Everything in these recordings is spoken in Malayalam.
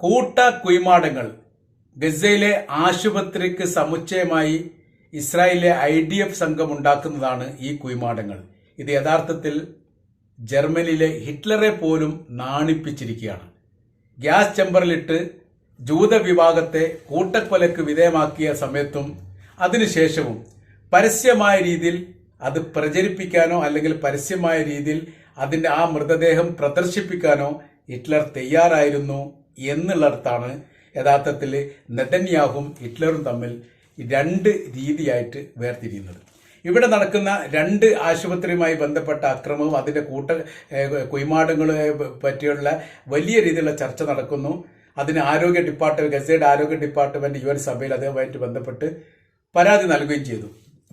കൂട്ട കുയ്മാടങ്ങൾ ഗസയിലെ ആശുപത്രിക്ക് സമുച്ചയമായി ഇസ്രായേലിലെ ഐ ഡി എഫ് സംഘം ഉണ്ടാക്കുന്നതാണ് ഈ കുയ്മാടങ്ങൾ ഇത് യഥാർത്ഥത്തിൽ ജർമ്മനിയിലെ ഹിറ്റ്ലറെ പോലും നാണിപ്പിച്ചിരിക്കുകയാണ്. ഗ്യാസ് ചെമ്പറിലിട്ട് ജൂത വിഭാഗത്തെ കൂട്ടക്കൊലക്ക് വിധേയമാക്കിയ സമയത്തും അതിനുശേഷവും പരസ്യമായ രീതിയിൽ അത് പ്രചരിപ്പിക്കാനോ അല്ലെങ്കിൽ പരസ്യമായ രീതിയിൽ അതിന്റെ ആ മൃതദേഹം പ്രദർശിപ്പിക്കാനോ ഹിറ്റ്ലർ തയ്യാറായിരുന്നു എന്നുള്ളിടത്താണ് യഥാർത്ഥത്തിൽ നെതന്യാഹും ഹിറ്റ്ലറും തമ്മിൽ രണ്ട് രീതിയായിട്ട് വേർതിരിയുന്നത്. ഇവിടെ നടക്കുന്ന രണ്ട് ആശുപത്രിയുമായി ബന്ധപ്പെട്ട അക്രമവും അതിന്റെ കൂട്ട കുയ്മാടങ്ങളെ പറ്റിയുള്ള വലിയ രീതിയിലുള്ള ചർച്ച നടക്കുന്നു. അതിന് ആരോഗ്യ ഡിപ്പാർട്ട്മെന്റ് ഗസയുടെ ആരോഗ്യ ഡിപ്പാർട്ട്മെന്റ് യു എൻ സഭയിൽ അതുമായിട്ട് ബന്ധപ്പെട്ട് പരാതി നൽകുകയും ചെയ്തു.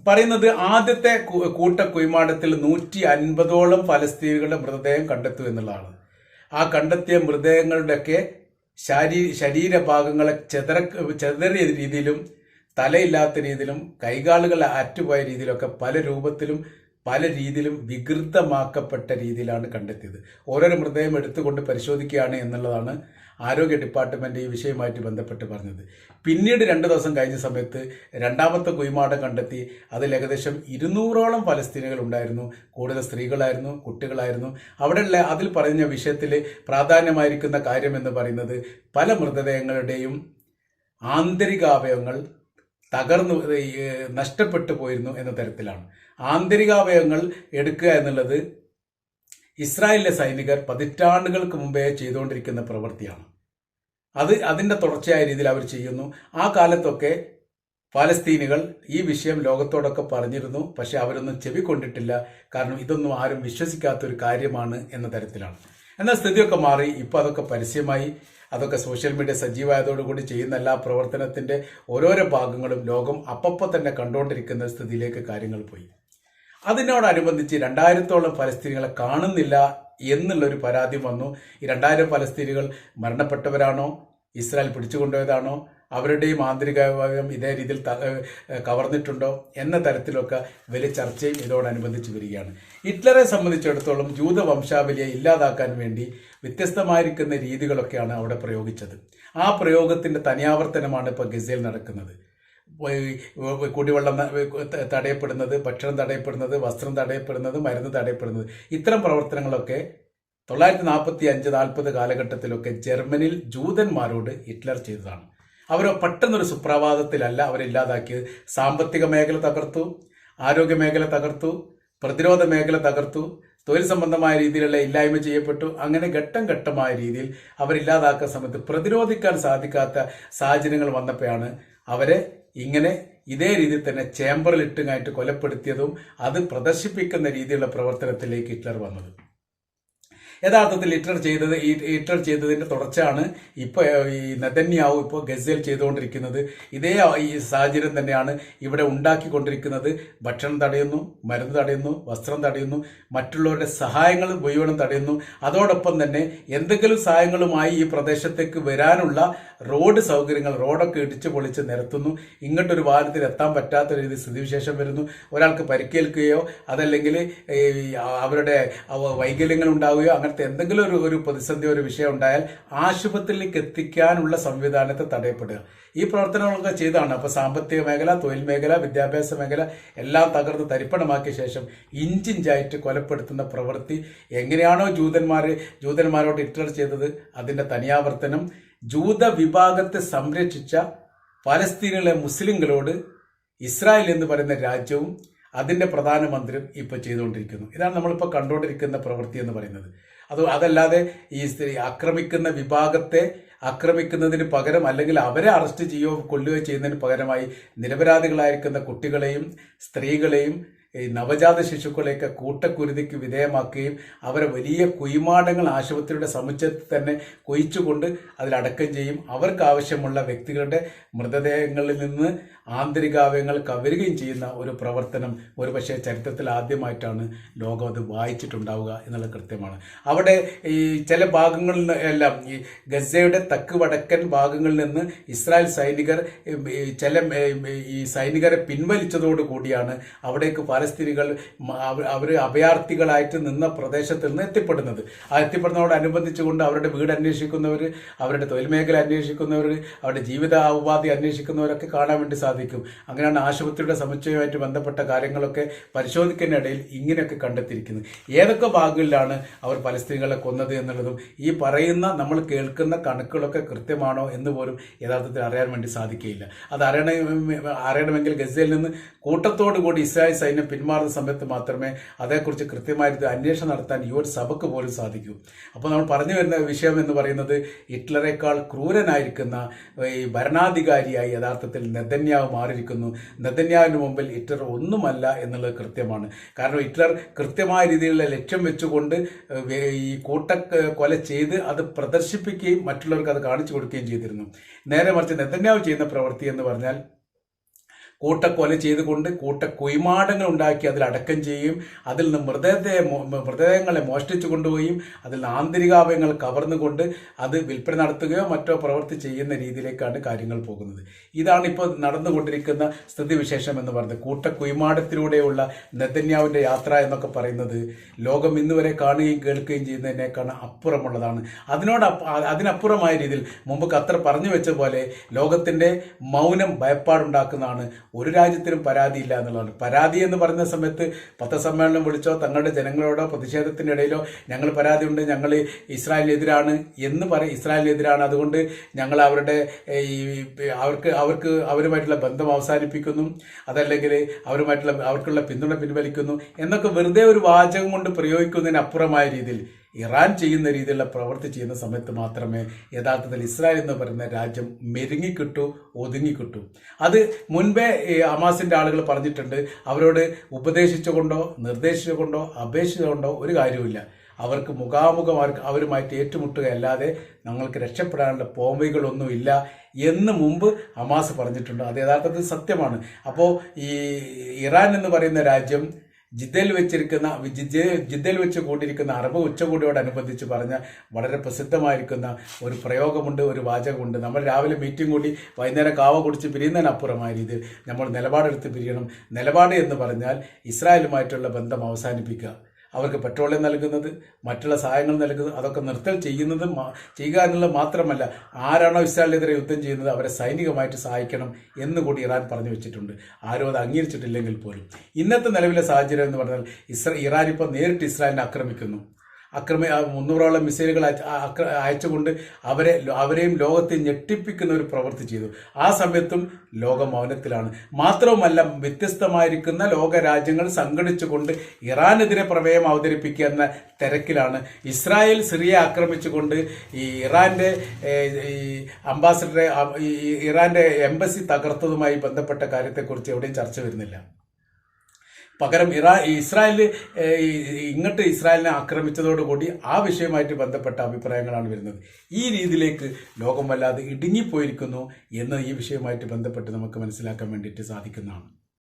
പറയുന്നത് ആദ്യത്തെ കൂട്ട കുയ്മാടത്തിൽ നൂറ്റി അൻപതോളം ഫലസ്തീനികളുടെ മൃതദേഹം കണ്ടെത്തു എന്നുള്ളതാണ്. ആ കണ്ടെത്തിയ മൃതദേഹങ്ങളുടെയൊക്കെ ശരീ ശരീരഭാഗങ്ങളെ ചെതറ ചെതറിയ രീതിയിലും തലയില്ലാത്ത രീതിയിലും കൈകാലുകൾ അറ്റുപോയ രീതിയിലൊക്കെ പല രൂപത്തിലും പല രീതിയിലും വികൃതമാക്കപ്പെട്ട രീതിയിലാണ് കണ്ടെത്തിയത്. ഓരോരോ മൃതദേഹം എടുത്തുകൊണ്ട് പരിശോധിക്കുകയാണ് എന്നുള്ളതാണ് ആരോഗ്യ ഡിപ്പാർട്ട്മെന്റ് ഈ വിഷയവുമായിട്ട് ബന്ധപ്പെട്ട് പറഞ്ഞത്. പിന്നീട് രണ്ട് ദിവസം കഴിഞ്ഞ സമയത്ത് രണ്ടാമത്തെ കുയിമാടം കണ്ടെത്തി അതിൽ ഏകദേശം ഇരുന്നൂറോളം ഫലസ്തീനുകൾ ഉണ്ടായിരുന്നു. കൂടുതൽ സ്ത്രീകളായിരുന്നു കുട്ടികളായിരുന്നു. അവിടെയുള്ള അതിൽ പറഞ്ഞ വിഷയത്തിൽ പ്രാധാന്യമായിരിക്കുന്ന കാര്യം എന്ന് പറയുന്നത് പല മൃതദേഹങ്ങളുടെയും ആന്തരികാവയവങ്ങൾ തകർന്നു നഷ്ടപ്പെട്ടു പോയിരുന്നു എന്ന തരത്തിലാണ്. ആന്തരികാവയവങ്ങൾ എടുക്കുക എന്നുള്ളത് ഇസ്രായേലിലെ സൈനികർ പതിറ്റാണ്ടുകൾക്ക് മുമ്പേ ചെയ്തുകൊണ്ടിരിക്കുന്ന പ്രവൃത്തിയാണ്. അത് അതിന്റെ തുടർച്ചയായ രീതിയിൽ അവർ ചെയ്യുന്നു. ആ കാലത്തൊക്കെ പാലസ്തീനുകൾ ഈ വിഷയം ലോകത്തോടൊക്കെ പറഞ്ഞിരുന്നു പക്ഷെ അവരൊന്നും ചെവിക്കൊണ്ടിട്ടില്ല കാരണം ഇതൊന്നും ആരും വിശ്വസിക്കാത്തൊരു കാര്യമാണ് എന്ന തരത്തിലാണ്. എന്നാൽ സ്ഥിതിയൊക്കെ മാറി ഇപ്പൊ അതൊക്കെ പരസ്യമായി. അതൊക്കെ സോഷ്യൽ മീഡിയ സജീവമായതോടുകൂടി ചെയ്യുന്ന എല്ലാ പ്രവർത്തനത്തിന്റെ ഓരോരോ ഭാഗങ്ങളും ലോകം അപ്പപ്പോൾ തന്നെ കണ്ടുകൊണ്ടിരിക്കുന്ന സ്ഥിതിയിലേക്ക് കാര്യങ്ങൾ പോയി. അതിനോടനുബന്ധിച്ച് രണ്ടായിരത്തോളം ഫലസ്തീനികളെ കാണുന്നില്ല എന്നുള്ളൊരു പരാതി വന്നു. ഈ രണ്ടായിരം ഫലസ്തീനികൾ മരണപ്പെട്ടവരാണോ? ഇസ്രായേൽ പിടിച്ചുകൊണ്ടുപോയതാണോ? അവരുടെയും ആന്തരികാവയം ഇതേ രീതിയിൽ കവർന്നിട്ടുണ്ടോ എന്ന തരത്തിലൊക്കെ വലിയ ചർച്ചയും ഇതോടനുബന്ധിച്ച് വരികയാണ്. ഹിറ്റ്ലറെ സംബന്ധിച്ചിടത്തോളം ജൂത വംശാവലിയെ ഇല്ലാതാക്കാൻ വേണ്ടി വ്യത്യസ്തമായിരിക്കുന്ന രീതികളൊക്കെയാണ് അവിടെ പ്രയോഗിച്ചത്. ആ പ്രയോഗത്തിന്റെ തനിയാവർത്തനമാണ് ഇപ്പോൾ ഗസയിൽ നടക്കുന്നത്. കുടിവെള്ളം തടയപ്പെടുന്നത് ഭക്ഷണം തടയപ്പെടുന്നത് വസ്ത്രം തടയപ്പെടുന്നത് മരുന്ന് തടയപ്പെടുന്നത്. ഇത്തരം പ്രവർത്തനങ്ങളൊക്കെ തൊള്ളായിരത്തി നാൽപ്പത്തി അഞ്ച് നാൽപ്പത് കാലഘട്ടത്തിലൊക്കെ ജർമ്മനിയിൽ ജൂതന്മാരോട് ഹിറ്റ്ലർ ചെയ്തതാണ്. അവർ പെട്ടെന്നൊരു സുപ്രഭാതത്തിലല്ല അവരില്ലാതാക്കിയത്. സാമ്പത്തിക മേഖല തകർത്തു ആരോഗ്യ മേഖല തകർത്തു പ്രതിരോധ മേഖല തകർത്തു തൊഴിൽ സംബന്ധമായ രീതിയിലുള്ള ഇല്ലായ്മ ചെയ്യപ്പെട്ടു. അങ്ങനെ ഘട്ടം ഘട്ടമായ രീതിയിൽ അവരില്ലാതാക്കുന്ന സമയത്ത് പ്രതിരോധിക്കാൻ സാധിക്കാത്ത സാഹചര്യങ്ങൾ വന്നപ്പോഴാണ് അവരെ ഇങ്ങനെ ഇതേ രീതിയിൽ തന്നെ ചേംബറിൽ ഇട്ടുമായിട്ട് കൊലപ്പെടുത്തിയതും അത് പ്രദർശിപ്പിക്കുന്ന രീതിയിലുള്ള പ്രവർത്തനത്തിലേക്ക് ഹിറ്റ്ലർ വന്നത്. യഥാർത്ഥത്തിൽ ലിറ്റർ ചെയ്തത് ഈ ലിറ്റർ ചെയ്തതിന്റെ തുടർച്ചയാണ് ഇപ്പൊ ഈ നെതന്യാവു ഇപ്പോൾ ഗസയിൽ ചെയ്തുകൊണ്ടിരിക്കുന്നത്. ഇതേ ഈ സാഹചര്യം തന്നെയാണ് ഇവിടെ ഉണ്ടാക്കിക്കൊണ്ടിരിക്കുന്നത്. ഭക്ഷണം തടയുന്നു മരുന്ന് തടയുന്നു വസ്ത്രം തടയുന്നു മറ്റുള്ളവരുടെ സഹായങ്ങൾ മുഴുവനും തടയുന്നു. അതോടൊപ്പം തന്നെ എന്തെങ്കിലും സഹായങ്ങളുമായി ഈ പ്രദേശത്തേക്ക് വരാനുള്ള റോഡ് സൗകര്യങ്ങൾ റോഡൊക്കെ ഇടിച്ചു പൊളിച്ച് നിരത്തുന്നു. ഇങ്ങോട്ടൊരു വാഹനത്തിൽ എത്താൻ പറ്റാത്ത രീതി സ്ഥിതിവിശേഷം വരുന്നു. ഒരാൾക്ക് പരിക്കേൽക്കുകയോ അതല്ലെങ്കിൽ അവരുടെ വൈകല്യങ്ങൾ ഉണ്ടാവുകയോ അങ്ങനത്തെ എന്തെങ്കിലും ഒരു ഒരു പ്രതിസന്ധി ഒരു വിഷയം ഉണ്ടായാൽ ആശുപത്രിയിലേക്ക് എത്തിക്കാനുള്ള സംവിധാനത്തെ തടയപ്പെടുക. ഈ പ്രവർത്തനങ്ങളൊക്കെ ചെയ്താണ്. അപ്പോൾ സാമ്പത്തിക മേഖല തൊഴിൽ മേഖല വിദ്യാഭ്യാസ മേഖല എല്ലാം തകർന്ന് തരിപ്പണമാക്കിയ ശേഷം ഇഞ്ചിഞ്ചായിട്ട് കൊലപ്പെടുത്തുന്ന പ്രവൃത്തി എങ്ങനെയാണോ ജൂതന്മാർ ജൂതന്മാരോട് ഹിറ്റ്ലർ ചെയ്തത്? അതിന്റെ തനിയാവർത്തനം. ജൂത വിഭാഗത്തെ സംരക്ഷിച്ച പലസ്തീനിലെ മുസ്ലിങ്ങളോട് ഇസ്രായേൽ എന്ന് പറയുന്ന രാജ്യവും അതിന്റെ പ്രധാനമന്ത്രിയും ഇപ്പോൾ ചെയ്തുകൊണ്ടിരിക്കുന്നു. ഇതാണ് നമ്മളിപ്പോൾ കണ്ടുകൊണ്ടിരിക്കുന്ന പ്രവൃത്തി എന്ന് പറയുന്നത്. അത് അതല്ലാതെ ഈ സ്ത്രീ ആക്രമിക്കുന്ന വിഭാഗത്തെ ആക്രമിക്കുന്നതിന് പകരം അല്ലെങ്കിൽ അവരെ അറസ്റ്റ് ചെയ്യുകയോ കൊല്ലുകയോ ചെയ്യുന്നതിന് പകരമായി നിരപരാധികളായിരിക്കുന്ന കുട്ടികളെയും സ്ത്രീകളെയും ഈ നവജാത ശിശുക്കളെയൊക്കെ കൂട്ടക്കുരുതിക്ക് വിധേയമാക്കുകയും അവരെ വലിയ കുയ്മാടങ്ങൾ ആശുപത്രിയുടെ സമുച്ചയത്തിൽ തന്നെ കൊയിച്ചുകൊണ്ട് അതിലടക്കം ചെയ്യും. അവർക്ക് ആവശ്യമുള്ള വ്യക്തികളുടെ മൃതദേഹങ്ങളിൽ നിന്ന് ആന്തരികാവയങ്ങൾ കവരുകയും ചെയ്യുന്ന ഒരു പ്രവർത്തനം ഒരുപക്ഷെ ചരിത്രത്തിൽ ആദ്യമായിട്ടാണ് ലോകം അത് വായിച്ചിട്ടുണ്ടാവുക എന്നുള്ളത് കൃത്യമാണ്. അവിടെ ഈ ചില ഭാഗങ്ങളിൽ എല്ലാം ഈ ഗസയുടെ തെക്ക് വടക്കൻ ഭാഗങ്ങളിൽ നിന്ന് ഇസ്രായേൽ സൈനികർ ചില ഈ സൈനികരെ പിൻവലിച്ചതോടു കൂടിയാണ് അവിടേക്ക് പരസ്ഥിതികൾ അവർ അഭയാർത്ഥികളായിട്ട് നിന്ന പ്രദേശത്ത് നിന്ന് എത്തിപ്പെടുന്നത്. ആ എത്തിപ്പെടുന്നതോടനുബന്ധിച്ചുകൊണ്ട് അവരുടെ വീട് അന്വേഷിക്കുന്നവർ അവരുടെ തൊഴിൽ മേഖല അന്വേഷിക്കുന്നവർ അവരുടെ ജീവിത ഉപാധി അന്വേഷിക്കുന്നവരൊക്കെ കാണാൻ വേണ്ടി സാധിക്കും. അങ്ങനെയാണ് ആശുപത്രിയുടെ സമുച്ചയമായിട്ട് ബന്ധപ്പെട്ട കാര്യങ്ങളൊക്കെ പരിശോധിക്കുന്നതിനിടയിൽ ഇങ്ങനെയൊക്കെ കണ്ടെത്തിയിരിക്കുന്നത് ഏതൊക്കെ ഭാഗങ്ങളിലാണ് അവർ പലസ്തീനികളെ കൊന്നത് എന്നുള്ളതും ഈ പറയുന്ന നമ്മൾ കേൾക്കുന്ന കണക്കുകളൊക്കെ കൃത്യമാണോ എന്ന് പോലും യഥാർത്ഥത്തിൽ അറിയാൻ വേണ്ടി സാധിക്കുകയില്ല. അത് അറിയണ അറിയണമെങ്കിൽ ഗസയിൽ നിന്ന് കൂട്ടത്തോടു കൂടി ഇസ്രായേൽ സൈന്യം പിന്മാറുന്ന സമയത്ത് മാത്രമേ അതേക്കുറിച്ച് കൃത്യമായിട്ട് അന്വേഷണം നടത്താൻ ഒരു സഭയ്ക്ക് പോലും സാധിക്കൂ. അപ്പോൾ നമ്മൾ പറഞ്ഞു വരുന്ന വിഷയം എന്ന് പറയുന്നത് ഹിറ്റ്ലറേക്കാൾ ക്രൂരനായിരിക്കുന്ന ഈ ഭരണാധികാരിയായി യഥാർത്ഥത്തിൽ നെതന്യാവ് മാറിയിരിക്കുന്നു. നെതന്യാവിന് മുമ്പിൽ ഹിറ്റ്ലർ ഒന്നുമല്ല എന്നുള്ളത് കൃത്യമാണ്. കാരണം ഹിറ്റ്ലർ കൃത്യമായ രീതിയിലുള്ള ലക്ഷ്യം വെച്ചുകൊണ്ട് ഈ കൂട്ട കൊല ചെയ്ത് അത് പ്രദർശിപ്പിക്കുകയും മറ്റുള്ളവർക്ക് അത് കാണിച്ചു കൊടുക്കുകയും ചെയ്തിരുന്നു. നേരെ മറിച്ച് നെതന്യാവ് ചെയ്യുന്ന പ്രവൃത്തി എന്ന് പറഞ്ഞാൽ കൂട്ടക്കൊല ചെയ്തുകൊണ്ട് കൂട്ട കുയ്മാടങ്ങൾ ഉണ്ടാക്കി അതിൽ അടക്കം ചെയ്യുകയും അതിൽ നിന്ന് മൃതദേഹത്തെ മോ- മൃതദേഹങ്ങളെ മോഷ്ടിച്ചു കൊണ്ടുപോയും. അതിൽ ആന്തരികാവയങ്ങൾ കവർന്നുകൊണ്ട് അത് വിൽപ്പന നടത്തുകയോ മറ്റോ പ്രവൃത്തി ചെയ്യുന്ന രീതിയിലേക്കാണ് കാര്യങ്ങൾ പോകുന്നത്. ഇതാണ് ഇപ്പോൾ നടന്നുകൊണ്ടിരിക്കുന്ന സ്ഥിതിവിശേഷം എന്ന് പറയുന്നത് കൂട്ട നെതന്യാവിന്റെ യാത്ര എന്നൊക്കെ പറയുന്നത് ലോകം ഇന്നുവരെ കാണുകയും കേൾക്കുകയും ചെയ്യുന്നതിനേക്കാണ് അപ്പുറമുള്ളതാണ്. അതിനോട് അതിനപ്പുറമായ രീതിയിൽ മുമ്പ് ഖത്തർ പറഞ്ഞു വെച്ച പോലെ ലോകത്തിന്റെ മൗനം ഭയപ്പാടുണ്ടാക്കുന്നതാണ് ഒരു രാജ്യത്തിനും പരാതിയില്ല എന്നുള്ളതാണ്. പരാതി എന്ന് പറയുന്ന സമയത്ത് പത്രസമ്മേളനം വിളിച്ചോ തങ്ങളുടെ ജനങ്ങളോടോ പ്രതിഷേധത്തിനിടയിലോ ഞങ്ങൾ പരാതിയുണ്ട് ഞങ്ങൾ ഇസ്രായേലിനെതിരാണ് എന്ന് പറയും ഇസ്രായേലിനെതിരാണ്. അതുകൊണ്ട് ഞങ്ങൾ അവരുടെ ഈ അവർക്ക് അവർക്ക് അവരുമായിട്ടുള്ള ബന്ധം അവസാനിപ്പിക്കുന്നു. അതല്ലെങ്കിൽ അവരുമായിട്ടുള്ള അവർക്കുള്ള പിന്തുണ പിൻവലിക്കുന്നു. എന്നൊക്കെ വെറുതെ ഒരു വാചകം കൊണ്ട് പ്രയോഗിക്കുന്നതിന് അപ്പുറമായ രീതിയിൽ ഇറാൻ ചെയ്യുന്ന രീതിയിലുള്ള പ്രവൃത്തി ചെയ്യുന്ന സമയത്ത് മാത്രമേ യഥാർത്ഥത്തിൽ ഇസ്രായേൽ എന്ന് പറയുന്ന രാജ്യം മെരുങ്ങിക്കിട്ടു ഒതുങ്ങിക്കിട്ടു. അത് മുൻപേ ഈ ഹമാസിന്റെ ആളുകൾ പറഞ്ഞിട്ടുണ്ട് അവരോട് ഉപദേശിച്ചുകൊണ്ടോ നിർദ്ദേശിച്ചുകൊണ്ടോ അപേക്ഷിച്ചുകൊണ്ടോ ഒരു കാര്യവുമില്ല. അവർക്ക് മുഖാമുഖം അവരുമായിട്ട് ഏറ്റുമുട്ടുകയല്ലാതെ ഞങ്ങൾക്ക് രക്ഷപ്പെടാനുള്ള പോംവൈകളൊന്നുമില്ല എന്ന് മുമ്പ് അമാസ് പറഞ്ഞിട്ടുണ്ട്. അത് യഥാർത്ഥത്തിൽ സത്യമാണ്. അപ്പോൾ ഈ ഇറാൻ എന്ന് പറയുന്ന രാജ്യം ജിദ്ദയിൽ വെച്ചിരിക്കുന്ന ജിദ്ദ- ജിദ്ദയിൽ വെച്ച് കൂടിയിരിക്കുന്ന അറബ് ഉച്ചകോടിയോടനുബന്ധിച്ച് പറഞ്ഞ വളരെ പ്രസിദ്ധമായിരിക്കുന്ന ഒരു പ്രയോഗമുണ്ട് ഒരു വാചകമുണ്ട്. നമ്മൾ രാവിലെ മീറ്റിംഗ് കൂടി വൈകുന്നേരം കാവ കുടിച്ച് പിരിയുന്നതിനപ്പുറമായ രീതിയിൽ നമ്മൾ നിലപാടെടുത്ത് പിരിയണം. നിലപാട് എന്ന് പറഞ്ഞാൽ ഇസ്രായേലുമായിട്ടുള്ള ബന്ധം അവസാനിപ്പിക്കുക. അവർക്ക് പെട്രോളിയം നൽകുന്നത് മറ്റുള്ള സഹായങ്ങൾ നൽകുന്നത് അതൊക്കെ നിർത്തൽ ചെയ്യുന്നത് ചെയ്യുക എന്നുള്ളത് മാത്രമല്ല ആരാണോ ഇസ്രായേലിനെതിരെ യുദ്ധം ചെയ്യുന്നത് അവരെ സൈനികമായിട്ട് സഹായിക്കണം എന്ന് കൂടി ഇറാൻ പറഞ്ഞു വെച്ചിട്ടുണ്ട്. ആരും അത് അംഗീകരിച്ചിട്ടില്ലെങ്കിൽ പോലും. ഇന്നത്തെ നിലവിലെ സാഹചര്യം എന്ന് പറഞ്ഞാൽ ഇസ്ര ഇറാൻ ഇപ്പോൾ നേരിട്ട് ഇസ്രായേലിനെ ആക്രമിക്കുന്നു. അക്രമി മുന്നൂറോളം മിസൈലുകൾ അയച്ചുകൊണ്ട് അവരെ അവരെയും ലോകത്തെ ഞെട്ടിപ്പിക്കുന്ന ഒരു പ്രവൃത്തി ചെയ്തു. ആ സമയത്തും ലോകം മൗനത്തിലാണ് മാത്രവുമല്ല വ്യത്യസ്തമായിരിക്കുന്ന ലോക രാജ്യങ്ങൾ സംഘടിച്ചുകൊണ്ട് ഇറാനെതിരെ പ്രമേയം അവതരിപ്പിക്കുക എന്ന തിരക്കിലാണ്. ഇസ്രായേൽ സിറിയ ആക്രമിച്ചുകൊണ്ട് ഈ ഇറാന്റെ ഏഹ്, ഈ അംബാസഡറെ ഇറാന്റെ എംബസി തകർത്തതുമായി ബന്ധപ്പെട്ട കാര്യത്തെക്കുറിച്ച് എവിടെയും ചർച്ച വരുന്നില്ല. പകരം ഇറാ ഇസ്രായേൽ ഇങ്ങോട്ട് ഇസ്രായേലിനെ ആക്രമിച്ചതോടുകൂടി ആ വിഷയമായിട്ട് ബന്ധപ്പെട്ട അഭിപ്രായങ്ങളാണ് വരുന്നത്. ഈ രീതിയിലേക്ക് ലോകം വല്ലാതെ ഇടുങ്ങിപ്പോയിരിക്കുന്നു എന്ന് ഈ വിഷയമായിട്ട് ബന്ധപ്പെട്ട് നമുക്ക് മനസ്സിലാക്കാൻ വേണ്ടിയിട്ട് സാധിക്കുന്നതാണ്.